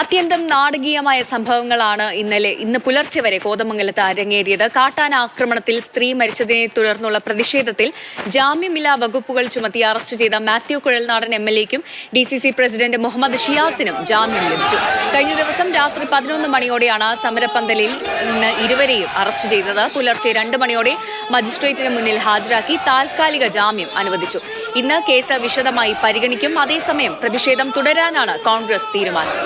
അത്യന്തം നാടകീയമായ സംഭവങ്ങളാണ് ഇന്നലെ ഇന്ന് പുലർച്ചെ വരെ കോതമംഗലത്ത് അരങ്ങേറിയത്. കാട്ടാന ആക്രമണത്തിൽ സ്ത്രീ മരിച്ചതിനെ തുടർന്നുള്ള പ്രതിഷേധത്തിൽ ജാമ്യമില്ലാ വകുപ്പുകൾ ചുമത്തി അറസ്റ്റ് ചെയ്ത Mathew Kuzhalnadan M L എക്കും D C C president Muhammad ഷിയാസിനും ജാമ്യം ലഭിച്ചു. കഴിഞ്ഞ ദിവസം രാത്രി പതിനൊന്ന് മണിയോടെയാണ് സമരപ്പന്തലിൽ ഇന്ന് ഇരുവരെയും അറസ്റ്റ് ചെയ്തത്. പുലർച്ചെ രണ്ട് മണിയോടെ മജിസ്ട്രേറ്റിന് മുന്നിൽ ഹാജരാക്കി താൽക്കാലിക ജാമ്യം അനുവദിച്ചു. ഇന്ന് കേസ് വിശദമായി പരിഗണിക്കും. അതേസമയം പ്രതിഷേധം തുടരാനാണ് കോൺഗ്രസ് തീരുമാനം.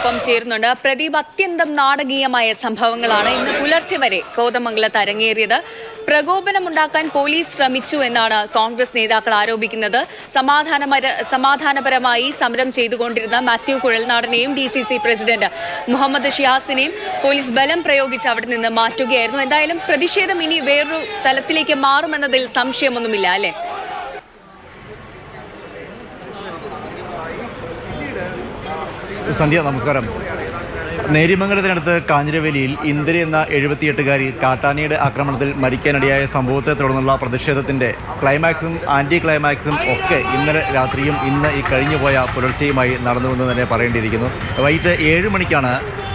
നമുക്കൊപ്പം ചേരുന്നുണ്ട്. പ്രദീപ് അത്യന്തം നാടകീയമായ സംഭവങ്ങളാണ് ഇന്ന് പുലർച്ചെ വരെ കോതമംഗലത്ത് അരങ്ങേറിയത്. പ്രകോപനമുണ്ടാക്കാൻ പോലീസ് ശ്രമിച്ചു എന്നാണ് കോൺഗ്രസ് നേതാക്കൾ ആരോപിക്കുന്നത്. സമാധാനപര സമാധാനപരമായി സമരം ചെയ്തുകൊണ്ടിരുന്ന Mathew കുഴൽനാടനെയും D C C president Muhammad ഷിയാസിനെയും police ബലം പ്രയോഗിച്ച് അവിടെ നിന്ന് മാറ്റുകയായിരുന്നു. എന്തായാലും പ്രതിഷേധം ഇനി വേറൊരു തലത്തിലേക്ക് മാറുമെന്നതിൽ സംശയമൊന്നുമില്ല അല്ലേ? സന്ധ്യ നമസ്കാരം. നേരിമംഗലത്തിനടുത്ത് കാഞ്ഞിരവേലിയിൽ ഇന്ദിര എന്ന എഴുപത്തിയെട്ടുകാരി കാട്ടാനയുടെ ആക്രമണത്തിൽ മരിക്കാനിടയായ സംഭവത്തെ തുടർന്നുള്ള പ്രതിഷേധത്തിന്റെ ക്ലൈമാക്സും ആന്റി ക്ലൈമാക്സും ഒക്കെ ഇന്നലെ രാത്രിയും ഇന്ന് ഈ കഴിഞ്ഞുപോയ പുലർച്ചെയുമായി നടന്നുവെന്ന് തന്നെ പറയേണ്ടിയിരിക്കുന്നു. വൈകിട്ട് ഏഴ് മണിക്കാണ്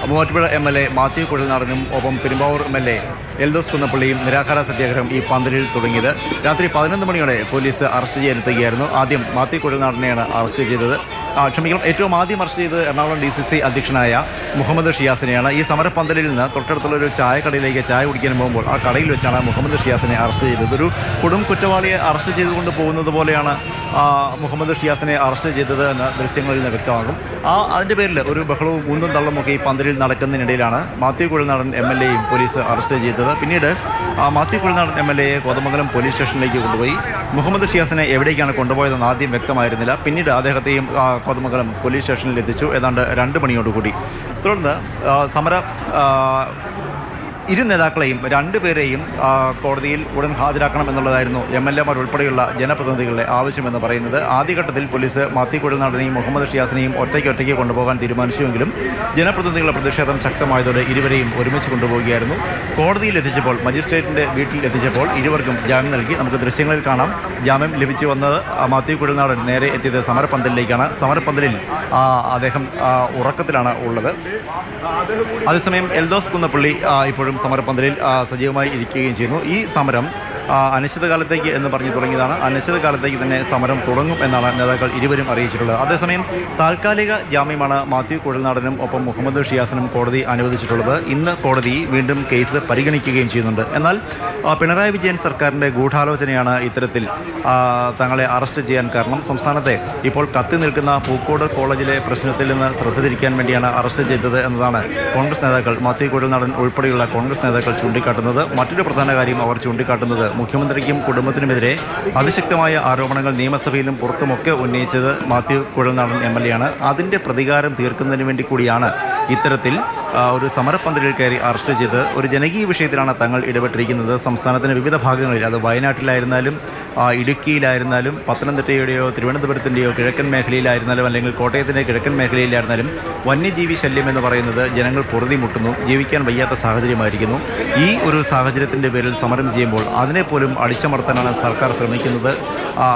Muvattupuzha M L A Mathew കുഴൽനാടനും ഒപ്പം Perumbavoor M L A Eldhose കുന്നപ്പള്ളിയും നിരാഹാര സത്യാഗ്രഹം ഈ പന്തലിൽ തുടങ്ങിയത്. രാത്രി പതിനൊന്ന് മണിയോടെ പോലീസ് അറസ്റ്റ് ചെയ്യാനെത്തുകയായിരുന്നു ആദ്യം മാത്യു കുഴൽനാടനെയാണ് അറസ്റ്റ് ചെയ്തത്. ക്ഷമിക്കണം. ഏറ്റവും ആദ്യം അറസ്റ്റ് ചെയ്ത് എറണാകുളം ഡി സി സി അധ്യക്ഷനായ മുഹമ്മദ് ഷിയാസിനെയാണ് ഈ സമരപ്പന്തലിൽ നിന്ന് തൊട്ടടുത്തുള്ള ഒരു ചായക്കടയിലേക്ക് ചായ കുടിക്കാൻ പോകുമ്പോൾ ആ കടയിൽ വെച്ചാണ് മുഹമ്മദ് ഷിയാസിനെ അറസ്റ്റ് ചെയ്തത്. ഒരു കൊടും കുറ്റവാളിയെ അറസ്റ്റ് ചെയ്തുകൊണ്ട് പോകുന്നത് പോലെയാണ് മുഹമ്മദ് ഷിയാസിനെ അറസ്റ്റ് ചെയ്തത് എന്ന ദൃശ്യങ്ങളിൽ നിന്ന് വ്യക്തമാകും. ആ അതിന്റെ പേരിൽ ഒരു ബഹളവും ഊന്നും തള്ളുമൊക്കെ ഈ പന്തലിൽ നടക്കുന്നതിനിടയിലാണ് മാത്യു കുഴൽനാടൻ എം എൽ എയും പോലീസ് അറസ്റ്റ് ചെയ്തത്. പിന്നീട് മാത്യു നടൻ എം എൽ എയെ കോതമംഗലം പോലീസ് സ്റ്റേഷനിലേക്ക് കൊണ്ടുപോയി. മുഹമ്മദ് ഷിയാസിനെ എവിടേക്കാണ് കൊണ്ടുപോയതെന്ന് ആദ്യം വ്യക്തമായിരുന്നില്ല. പിന്നീട് അദ്ദേഹത്തെയും കോതമംഗലം പോലീസ് സ്റ്റേഷനിൽ എത്തിച്ചു. ഏതാണ്ട് രണ്ട് മണിയോടുകൂടി. തുടർന്ന് സമര ഇരു നേതാക്കളെയും രണ്ടുപേരെയും കോടതിയിൽ ഉടൻ ഹാജരാക്കണം എന്നുള്ളതായിരുന്നു എം എൽ എമാർ ഉൾപ്പെടെയുള്ള ജനപ്രതിനിധികളുടെ ആവശ്യമെന്ന് പറയുന്നത്. ആദ്യഘട്ടത്തിൽ പോലീസ് മാത്തി കുഴൽനാടനെയും മുഹമ്മദ് ഷിയാസിനെയും ഒറ്റയ്ക്ക് ഒറ്റയ്ക്ക് കൊണ്ടുപോകാൻ തീരുമാനിച്ചുവെങ്കിലും ജനപ്രതിനിധികളുടെ പ്രതിഷേധം ശക്തമായതോടെ ഇരുവരെയും ഒരുമിച്ച് കൊണ്ടുപോവുകയായിരുന്നു. കോടതിയിൽ എത്തിച്ചപ്പോൾ മജിസ്ട്രേറ്റിന്റെ വീട്ടിൽ എത്തിച്ചപ്പോൾ ഇരുവർക്കും ജാമ്യം നൽകി. നമുക്ക് ദൃശ്യങ്ങളിൽ കാണാം. ജാമ്യം ലഭിച്ചു വന്നത് മാത്യു കുഴൽനാടൻ നേരെ എത്തിയത് സമരപ്പന്തലിലേക്കാണ്. സമരപ്പന്തലിൽ അദ്ദേഹം ഉറക്കത്തിലാണ് ഉള്ളത്. അതേസമയം എൽദോസ് കുന്നപ്പള്ളി ഇപ്പോഴും സമരപ്പന്തലിൽ സജീവമായി ഇരിക്കുകയും ചെയ്യുന്നു. ഈ സമരം അനിശ്ചിതകാലത്തേക്ക് എന്ന് പറഞ്ഞു തുടങ്ങിയതാണ്. അനിശ്ചിതകാലത്തേക്ക് തന്നെ സമരം തുടങ്ങും എന്നാണ് നേതാക്കൾ ഇരുവരും അറിയിച്ചിട്ടുള്ളത്. അതേസമയം താൽക്കാലിക ജാമ്യമാണ് മാത്യു കുഴൽനാടനും ഒപ്പം മുഹമ്മദ് ഷിയാസിനും കോടതി അനുവദിച്ചിട്ടുള്ളത്. ഇന്ന് കോടതി വീണ്ടും കേസ് പരിഗണിക്കുകയും ചെയ്യുന്നുണ്ട്. എന്നാൽ പിണറായി വിജയൻ സർക്കാരിന്റെ ഗൂഢാലോചനയാണ് ഇത്തരത്തിൽ തങ്ങളെ അറസ്റ്റ് ചെയ്യാൻ കാരണം. സംസ്ഥാനത്തെ ഇപ്പോൾ കത്തി നിൽക്കുന്ന പൂക്കോട് കോളേജിലെ പ്രശ്നത്തിൽ നിന്ന് ശ്രദ്ധ തിരിക്കാൻ വേണ്ടിയാണ് അറസ്റ്റ് ചെയ്തത് എന്നതാണ് കോൺഗ്രസ് നേതാക്കൾ മാത്യു കുഴൽനാടൻ ഉൾപ്പെടെയുള്ള കോൺഗ്രസ് നേതാക്കൾ ചൂണ്ടിക്കാട്ടുന്നത്. മറ്റൊരു പ്രധാന കാര്യം അവർ ചൂണ്ടിക്കാട്ടുന്നത് മുഖ്യമന്ത്രിക്കും കുടുംബത്തിനുമെതിരെ അതിശക്തമായ ആരോപണങ്ങൾ നിയമസഭയിലും പുറത്തുമൊക്കെ ഉന്നയിച്ചത് Mathew Kuzhalnadan M L A ആണ്. അതിന്റെ പ്രതികാരം തീർക്കുന്നതിന് വേണ്ടി കൂടിയാണ് ഇത്തരത്തിൽ ഒരു സമരപ്പന്തലിൽ കയറി അറസ്റ്റ് ചെയ്ത് ഒരു ജനകീയ വിഷയത്തിലാണ് തങ്ങൾ ഇടപെട്ടിരിക്കുന്നത്. സംസ്ഥാനത്തിന്റെ വിവിധ ഭാഗങ്ങളിൽ അത് വയനാട്ടിലായിരുന്നാലും ഇടുക്കിയിലായിരുന്നാലും പത്തനംതിട്ടയുടെയോ തിരുവനന്തപുരത്തിന്റെയോ കിഴക്കൻ മേഖലയിലായിരുന്നാലും അല്ലെങ്കിൽ കോട്ടയത്തിന്റെ കിഴക്കൻ മേഖലയിലായിരുന്നാലും വന്യജീവി ശല്യം എന്ന് പറയുന്നത് ജനങ്ങൾ പൊറുതി മുട്ടുന്നു ജീവിക്കാൻ വയ്യാത്ത സാഹചര്യമായിരിക്കുന്നു. ഈ ഒരു സാഹചര്യത്തിന്റെ പേരിൽ സമരം ചെയ്യുമ്പോൾ അതിനെപ്പോലും അടിച്ചമർത്താനാണ് സർക്കാർ ശ്രമിക്കുന്നത്.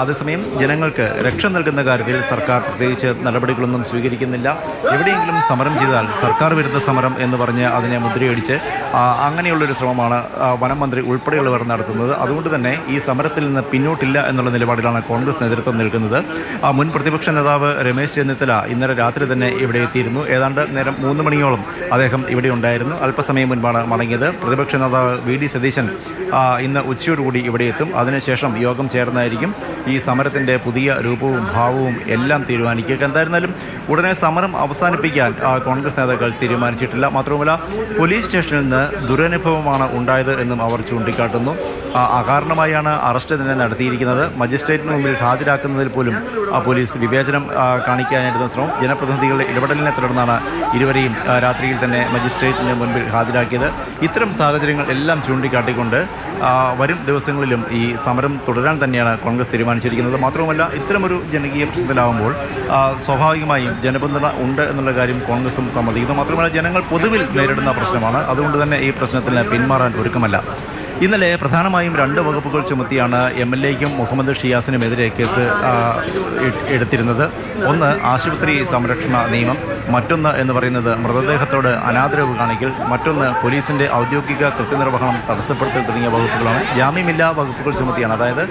അതേസമയം ജനങ്ങൾക്ക് രക്ഷ നൽകുന്ന കാര്യത്തിൽ സർക്കാർ പ്രത്യേകിച്ച് നടപടികളൊന്നും സ്വീകരിക്കുന്നില്ല. എവിടെയെങ്കിലും സമരം ചെയ്താൽ സർക്കാർ വിരുദ്ധ സമരം എന്ന് പറഞ്ഞ് അതിനെ മുദ്രയടിച്ച് അങ്ങനെയുള്ളൊരു ശ്രമമാണ് വനം മന്ത്രി ഉൾപ്പെടെയുള്ളവർ നടത്തുന്നത്. അതുകൊണ്ട് തന്നെ ഈ സമരത്തിൽ നിന്ന് പിന്നോട്ടില്ല എന്നുള്ള നിലപാടിലാണ് കോൺഗ്രസ് നേതൃത്വം നിൽക്കുന്നത്. മുൻ പ്രതിപക്ഷ നേതാവ് രമേശ് ചെന്നിത്തല ഇന്നലെ രാത്രി തന്നെ ഇവിടെ എത്തിയിരുന്നു. ഏതാണ്ട് നേരം മൂന്ന് മണിയോളം അദ്ദേഹം ഇവിടെ ഉണ്ടായിരുന്നു. അല്പസമയം മുൻപാണ് മടങ്ങിയത്. പ്രതിപക്ഷ നേതാവ് വി ഡി സതീശൻ ഇന്ന് ഉച്ചയോടുകൂടി ഇവിടെ എത്തും. അതിനുശേഷം യോഗം ചേർന്നായിരിക്കും. ഈ സമരത്തിന്റെ പുതിയ രൂപവും ഭാവവും എല്ലാം തീരുമാനിക്കുക. എന്തായിരുന്നാലും ഉടനെ സമരം അവസാനിപ്പിക്കാൻ കോൺഗ്രസ് നേതാക്കൾ തീരുമാനിച്ചിട്ടില്ല. മാത്രവുമല്ല പോലീസ് സ്റ്റേഷനിൽ നിന്ന് ദുരനുഭവമാണ് ഉണ്ടായത് എന്നും അവർ ചൂണ്ടിക്കാട്ടുന്നു. അകാരണമായാണ് അറസ്റ്റ് തന്നെ നടത്തിയിരിക്കുന്നത്. മജിസ്ട്രേറ്റിന് മുമ്പിൽ ഹാജരാക്കുന്നതിൽ പോലും പോലീസ് വിവേചനം കാണിക്കാനായിരുന്നു ശ്രമം ജനപ്രതിനിധികളുടെ ഇടപെടലിനെ തുടർന്നാണ് ഇരുവരെയും രാത്രിയിൽ തന്നെ മജിസ്ട്രേറ്റിന് മുൻപിൽ ഹാജരാക്കിയത്. ഇത്തരം സാഹചര്യങ്ങൾ എല്ലാം ചൂണ്ടിക്കാട്ടിക്കൊണ്ട് വരും ദിവസങ്ങളിലും ഈ സമരം തുടരാൻ തന്നെയാണ് കോൺഗ്രസ് തീരുമാനിച്ചിരിക്കുന്നത്. മാത്രവുമല്ല ഇത്തരമൊരു ജനകീയ പ്രശ്നത്തിലാവുമ്പോൾ സ്വാഭാവികമായും ജനപിന്തുണ ഉണ്ട് എന്നുള്ള കാര്യം കോൺഗ്രസും സമ്മതിക്കുന്നു. മാത്രമല്ല ജനങ്ങൾ പൊതുവിൽ നേരിടുന്ന പ്രശ്നമാണ്. അതുകൊണ്ട് തന്നെ ഈ പ്രശ്നത്തിന് പിന്മാറാൻ ഒരുക്കമല്ല. ഇന്നലെ പ്രധാനമായും രണ്ട് വകുപ്പുകൾ ചുമത്തിയാണ് എം എൽ എക്കും മുഹമ്മദ് ഷിയാസിനുമെതിരെ കേസ് എടുത്തിരുന്നത്. ഒന്ന് ആശുപത്രി സംരക്ഷണ നിയമം മറ്റൊന്ന് എന്ന് പറയുന്നത് മൃതദേഹത്തോട് അനാദരവ് കാണിക്കൽ മറ്റൊന്ന് പോലീസിന്റെ ഔദ്യോഗിക കൃത്യനിർവഹണം തടസ്സപ്പെടുത്തൽ തുടങ്ങിയ വകുപ്പുകളാണ്. ജാമ്യമില്ലാ വകുപ്പുകൾ ചുമത്തിയാണ്. അതായത്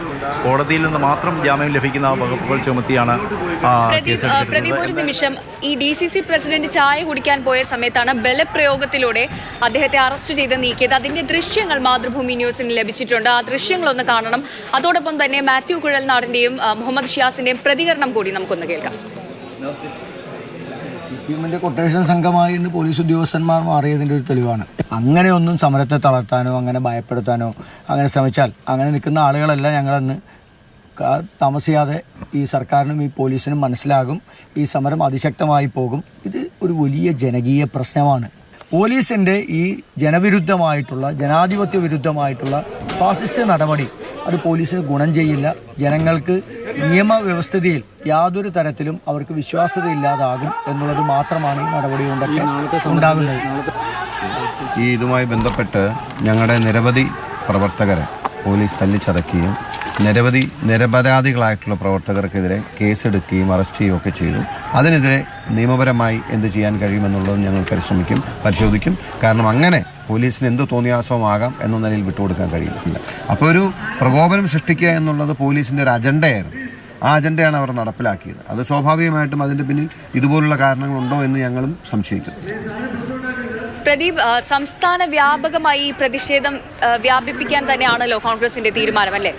കോടതിയിൽ നിന്ന് മാത്രം ജാമ്യം ലഭിക്കുന്ന വകുപ്പുകൾ ചുമത്തിയാണ് ഒരു നിമിഷം. ഈ ഡി സി സി പ്രസിഡന്റ് ചായ കുടിക്കാൻ പോയ സമയത്താണ് ബലപ്രയോഗത്തിലൂടെ അദ്ദേഹത്തെ അറസ്റ്റ് ചെയ്ത് നീക്കിയത്. അതിന്റെ ദൃശ്യങ്ങൾ മാതൃഭൂമി ന്യൂസിന് ലഭിച്ചിട്ടുണ്ട്. ആ ദൃശ്യങ്ങളൊന്ന് കാണണം. അതോടൊപ്പം തന്നെ മാത്യു കുഴൽനാടിന്റെയും മുഹമ്മദ് ഷിയാസിന്റെയും പ്രതികരണം കൂടി നമുക്കൊന്ന് കേൾക്കാം. എമ്മിന്റെ കൊട്ടേഷൻ സംഘമായി എന്ന് പോലീസ് ഉദ്യോഗസ്ഥന്മാർ മാറിയതിന്റെ ഒരു തെളിവാണ്. അങ്ങനെയൊന്നും സമരത്തെ തളർത്താനോ അങ്ങനെ ഭയപ്പെടുത്താനോ അങ്ങനെ ശ്രമിച്ചാൽ അങ്ങനെ നിൽക്കുന്ന ആളുകളെല്ലാം ഞങ്ങളന്ന് താമസിയാതെ ഈ സർക്കാരിനും ഈ പോലീസിനും മനസ്സിലാകും. ഈ സമരം അതിശക്തമായി പോകും. ഇത് ഒരു വലിയ ജനകീയ പ്രശ്നമാണ്. പോലീസിന്റെ ഈ ജനവിരുദ്ധമായിട്ടുള്ള ജനാധിപത്യ വിരുദ്ധമായിട്ടുള്ള ഫാസിസ്റ്റ് നടപടി അത് പോലീസിന് ഗുണം ചെയ്യില്ല. ജനങ്ങൾക്ക് നിയമവ്യവസ്ഥിതിയിൽ യാതൊരു തരത്തിലും അവർക്ക് വിശ്വാസ്യതയില്ലാതാകും എന്നുള്ളത് മാത്രമാണ് ഈ നടപടി ഉണ്ടാകുന്നത്. ഈ ഇതുമായി ബന്ധപ്പെട്ട് ഞങ്ങളുടെ നിരവധി പ്രവർത്തകരെ പോലീസ് തല്ലിച്ചതക്കുകയും നിരവധി നിരപരാധികളായിട്ടുള്ള പ്രവർത്തകർക്കെതിരെ കേസെടുക്കുകയും അറസ്റ്റ് ചെയ്യുകയും ഒക്കെ ചെയ്തു. അതിനെതിരെ നിയമപരമായി എന്ത് ചെയ്യാൻ കഴിയുമെന്നുള്ളതും ഞങ്ങൾ പരിശ്രമിക്കും പരിശോധിക്കും. കാരണം അങ്ങനെ പോലീസിന് എന്ത് തോന്നിയാസവുമാകാം എന്ന നിലയിൽ വിട്ടുകൊടുക്കാൻ കഴിയില്ല. അപ്പോൾ ഒരു പ്രകോപനം സൃഷ്ടിക്കുക എന്നുള്ളത് പോലീസിന്റെ ഒരു അജണ്ടയായിരുന്നു. ആ അജണ്ടയാണ് അവർ നടപ്പിലാക്കിയത്. അത് സ്വാഭാവികമായിട്ടും അതിന്റെ പിന്നിൽ ഇതുപോലുള്ള കാരണങ്ങളുണ്ടോ എന്ന് ഞങ്ങളും സംശയിക്കുന്നു. പ്രദീപ് സംസ്ഥാന വ്യാപകമായി ഈ പ്രതിഷേധം വ്യാപിപ്പിക്കാൻ തന്നെയാണല്ലോ കോൺഗ്രസിന്റെ തീരുമാനം അല്ലേ?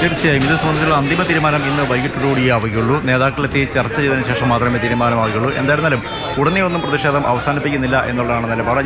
തീർച്ചയായും ഇത് സംബന്ധിച്ചുള്ള അന്തിമ തീരുമാനം ഇന്ന് വൈകിട്ടോടുകൂടിയേ ആവുകയുള്ളൂ. നേതാക്കളെത്തി ചർച്ച ചെയ്തതിനു ശേഷം മാത്രമേ തീരുമാനമാകുകയുള്ളൂ എന്തായിരുന്നാലും ഉടനെ ഒന്നും പ്രതിഷേധം അവസാനിപ്പിക്കുന്നില്ല എന്നുള്ളതാണ് നിലപാട്.